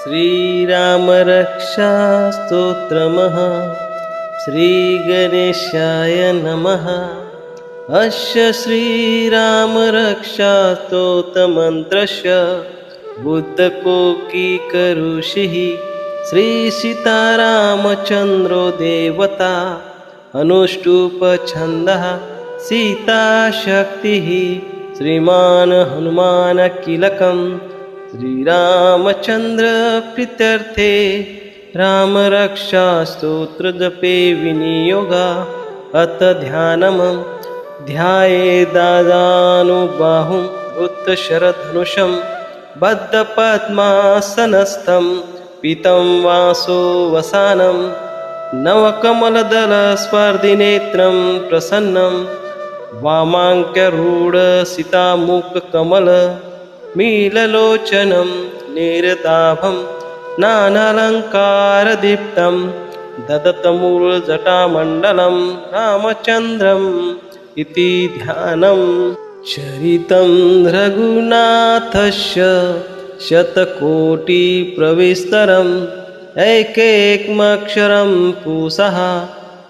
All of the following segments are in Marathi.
श्रीरामरक्षास्तोत्रमः श्रीगणेशाय नमः। अस्य श्रीरामरक्षास्तोत्रमन्त्रस्य बुद्धकोकिकऋषिः श्रीसीतारामचन्द्रो देवता अनुष्टुपछन्दः सीताशक्तिः श्रीमान् हनुमानकिलकम् श्रीरामचन्द्रप्रीत्यर्थे रामरक्षास्तोत्रजपे विनियोगा अथ ध्यानं ध्याये दादानुबाहुम् उत्तशरधनुषं बद्धपद्मासनस्थं पीतं वासो वसानं नवकमलदलस्पर्धिनेत्रं प्रसन्नं वामाङ्करूढसितामुखकमल मीललोचनं निरदाभं नानालङ्कारदीप्तं ददतमूलजटामण्डलं रामचन्द्रम् इति ध्यानं। चरितं रघुनाथस्य शतकोटिप्रविस्तरम् एकैकमक्षरं पूसः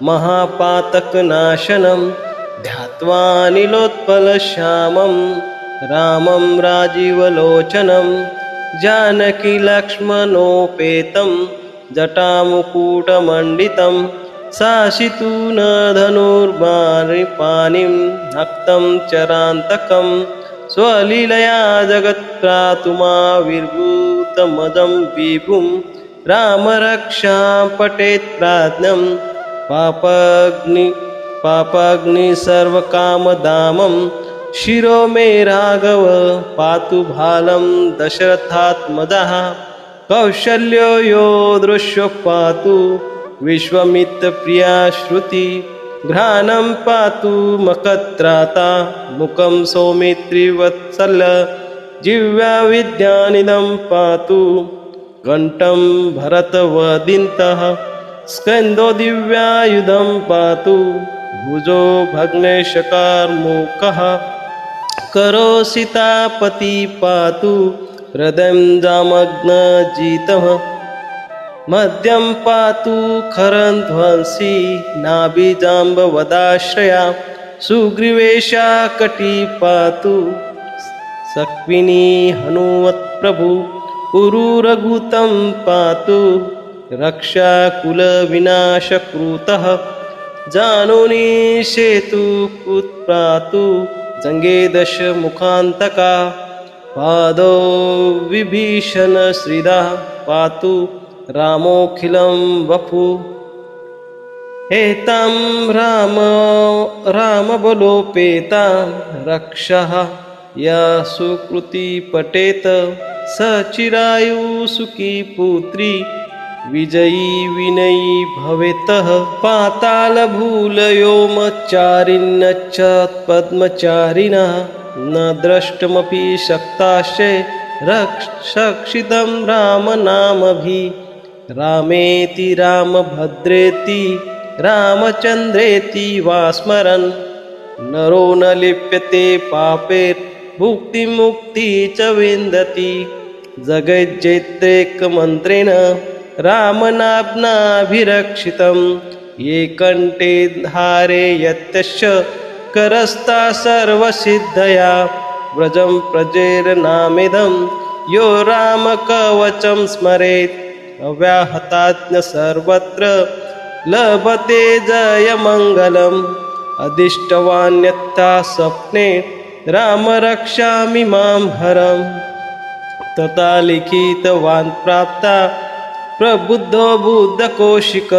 महापातकनाशनं ध्यात्वा नीलोत्पलश्यामं रामं राजीवलोचनं जानकीलक्ष्मणोपेतं जटामुकुटमण्डितं धनुर्बाणिपाणिं नक्तं चरान्तकं स्वलीलया जगत्प्रातुमाविर्भूतमदं विभुं रामरक्षां पठेत् प्राज्ञं पापाग्नि पापाग्नि सर्वकामदामं शिरो मे राघव पातु भालं दशरथात्मजः कौशल्यो यो दृश्यो पातु विश्वमित्रप्रिया श्रुति। घ्राणं पातु मकत्राता मुखं सौमित्रिवत्सल जिह्वा विद्यानिदं पातु। कण्ठं भरतवदिन्तः स्कन्दो दिव्यायुधं पातु। भुजो भग्नेशकार्मुकः करो सीतापति पातु हृदयं जामग्नजितः मद्यं पातु खरन्ध्वंसी नाभिजाम्बवदाश्रया सुग्रीवेशा कटी पातु सक्विनी हनुमत्प्रभु पुरुरघुतं पातु रक्षाकुलविनाशकृतः। जानोनि सेतु पातु जङ्गे दशमुखान्तका पादो विभीषण श्रीदा पातु रामोऽखिलं वपु। एतां राम रामबलोपेतां रक्षः या सुकृति पटेत स चिरायुः सुखी पुत्री विजयी विनयी भवेतः। पातालभूलयोमच्चारिण्यच्च पद्मचारिणः। न द्रष्टुमपि शक्ताश्चे रक्षितं रामनामभि। रामेति रामभद्रेति रामचन्द्रेति वा स्मरन् नरो न लिप्यते पापेर्भुक्तिमुक्ति च विन्दति। जगज्जैत्रेकमन्त्रेण रामनाम्नाभिरक्षितं ये कण्ठे धारे यत्यस्य करस्ता सर्वसिद्धया। व्रजं प्रजेरनामिदं यो रामकवचं स्मरेत्। अव्याहताज्ञ सर्वत्र लभते जयमङ्गलम्। अदिष्टवान्यथा स्वप्ने राम रक्षामि मां हरं तथा लिखितवान् प्राप्ता प्रबुद्धो बुद्धकोशिक।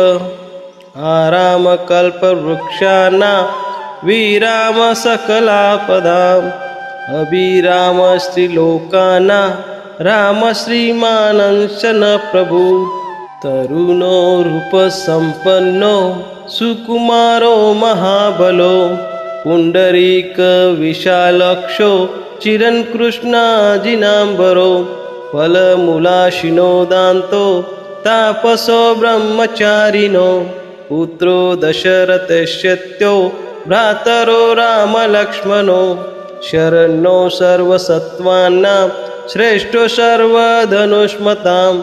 आरामकल्पवृक्षाना विराम सकलापदाम् अभिरामस्त्रिलोकाना राम प्रभु तरुणो रूपसम्पन्नो सुकुमारो महाबलो। पुण्डरीकविशालक्षो चिरन्कृष्णाजिनाम्बरो। फलमूलाशिनो दान्तो तापसो ब्रह्मचारिणो पुत्रो दशरथश्यत्यो भ्रातरो रामलक्ष्मणो। शरणो सर्वसत्त्वानां श्रेष्ठो सर्वधनुष्मतां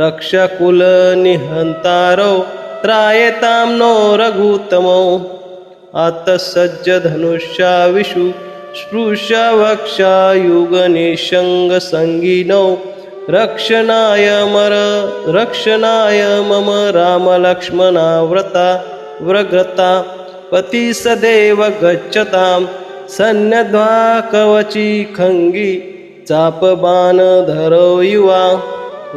रक्षकुलनिहन्तारो त्रायतां नो रघुतमो। आतसज्ज धनुष्या रक्षणाय मर रक्षणाय मम रामलक्ष्मणाव्रता व्रग्रता पती सदैव गच्छतां सन्नद्वा कवची खङ्गी चापबाणधरो युवा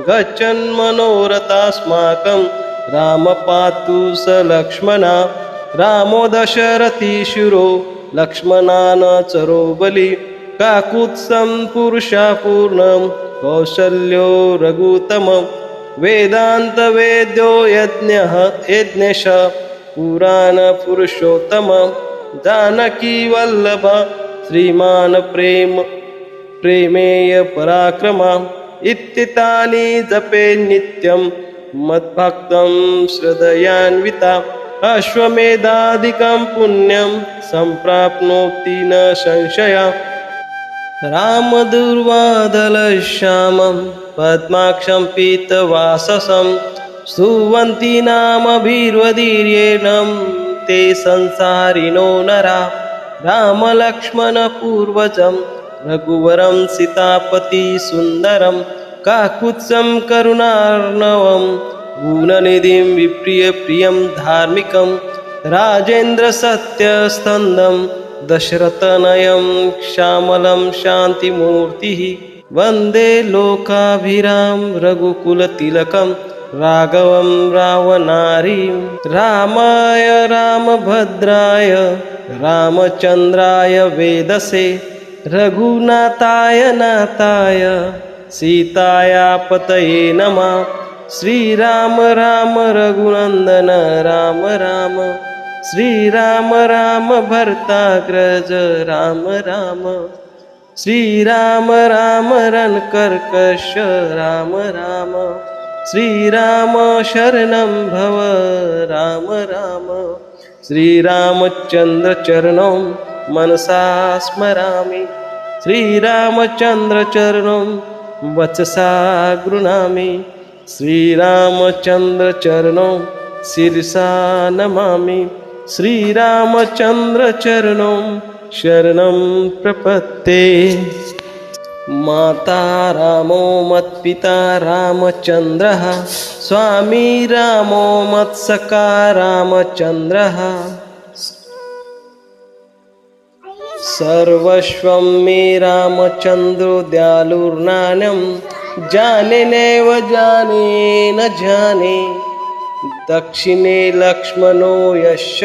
गच्छन् मनोरथास्माकं राम पातु स लक्ष्मणा रामो दशरथी शिरो लक्ष्मणान चरो बली काकुत्सं पुरुषापूर्णम् कौशल्यो रघुतमं वेदान्तवेद्यो यज्ञः यज्ञश पुराणपुरुषोत्तम जानकी वल्लभ श्रीमान् प्रेम प्रेमेय पराक्रमा इत्येतानि जपे नित्यं मद्भक्तं श्रद्धयान्विता अश्वमेधादिकं पुण्यं सम्प्राप्नोति न संशया। रामदुर्वादलश्यामं पद्माक्षं पीतवाससं स्तुवन्ति नामभिर्वदीर्येण ते संसारिणो नरा रामलक्ष्मणपूर्वजं रघुवरं सीतापतिसुन्दरं काकुत्सं करुणार्णवं गुणनिधिं विप्रियप्रियं धार्मिकं राजेन्द्रसत्यस्तन्दं दशरथनयं श्यामलं शान्तिमूर्तिः वन्दे लोकाभिराम रघुकुलतिलकं राघवं रावणारीं रामाय रामभद्राय रामचन्द्राय वेदसे रघुनाथाय नाथाय सीताया पतये नमः। श्रीराम राम रघुनन्दन राम राम। श्रीराम राम भर्ताग्रज राम राम। श्रीराम राम रणकर्कश राम राम। श्रीराम शरणं भव राम राम। श्रीरामचन्द्रचरणं मनसा स्मरामि। श्रीरामचन्द्रचरणं वचसा गृह्णामि। श्रीरामचन्द्रचरणं शिरसा नमामि। श्रीरामचन्द्रचरणं शरणं प्रपत्ते। माता रामो मत्पिता रामचन्द्रः स्वामी रामो मत्सका रामचन्द्रः सर्वस्वं मे रामचन्द्रो दयालुर्नानं जाने नैव जाने न जाने। दक्षिणे लक्ष्मणो यश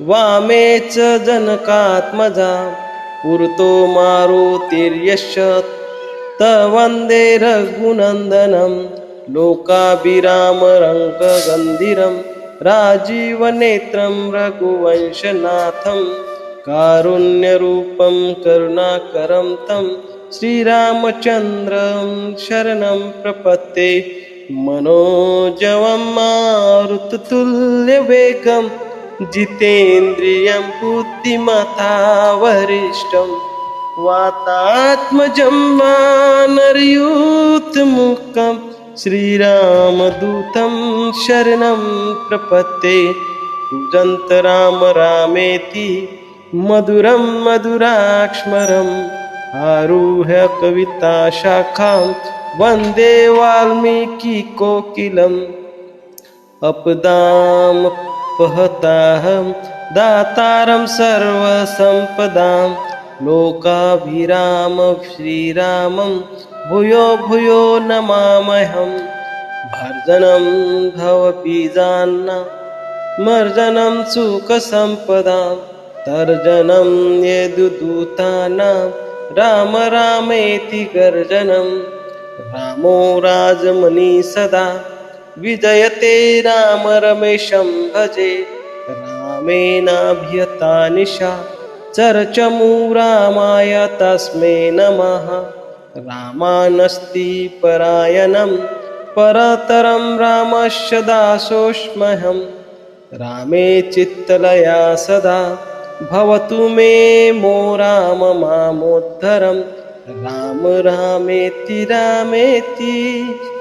वामे च जनकात्मजा। पुरतो मारुतिर्यश तवन्दे रघुनन्दनं। लोकाभिरामरङ्गगन्धिरं राजीवनेत्रं रघुवंशनाथं। कारुण्यरूपं करुणाकरं तं श्रीरामचन्द्रं शरणं प्रपत्ते मनोजवं मारुततुल्यवेगं जितेन्द्रियं बुद्धिमता वरिष्ठं वातात्मजं वानरयूथमुखं श्रीरामदूतं शरणं प्रपत्ते। पूजन्त राम रामेति मधुरं मधुराक्ष्मरम् आरुह्य कविताशाखां वन्दे वाल्मीकिकोकिलम् अपदामपहताहं दातारं सर्वसम्पदां लोकाभिराम श्रीरामं भूयो भूयो नमामहं भर्जनं भवबीजान्ना मर्जनं सुखसम्पदां तर्जनं यदुदूतानां राम रामेति गर्जनम्। रामो राजमणि सदा विजयते राम रमेशं भजे। रामेणाभियता निशा चरचमु रामाय तस्मै नमः। रामानस्ति परायणं परतरं रामस्य दासोऽस्म्यहं। रामे चित्तलया सदा भवतु मे मो राम मामोद्धरं राम रामेति रामेति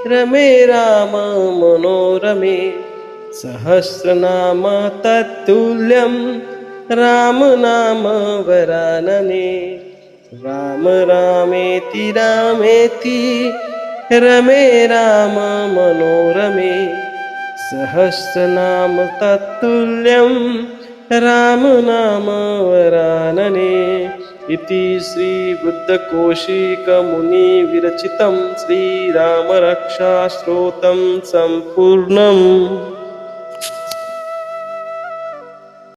रमे राम मनोरमे सहस्रनाम तत्तुल्यं राम नाम वरानने। राम रामेति रामेति रमे राम मनोरमे सहस्रनाम तत्तुल्यं राम नाम वरानने। इति श्रीबुद्धकोशिकमुनिविरचितं श्रीरामरक्षाश्रोतं सम्पूर्णम्।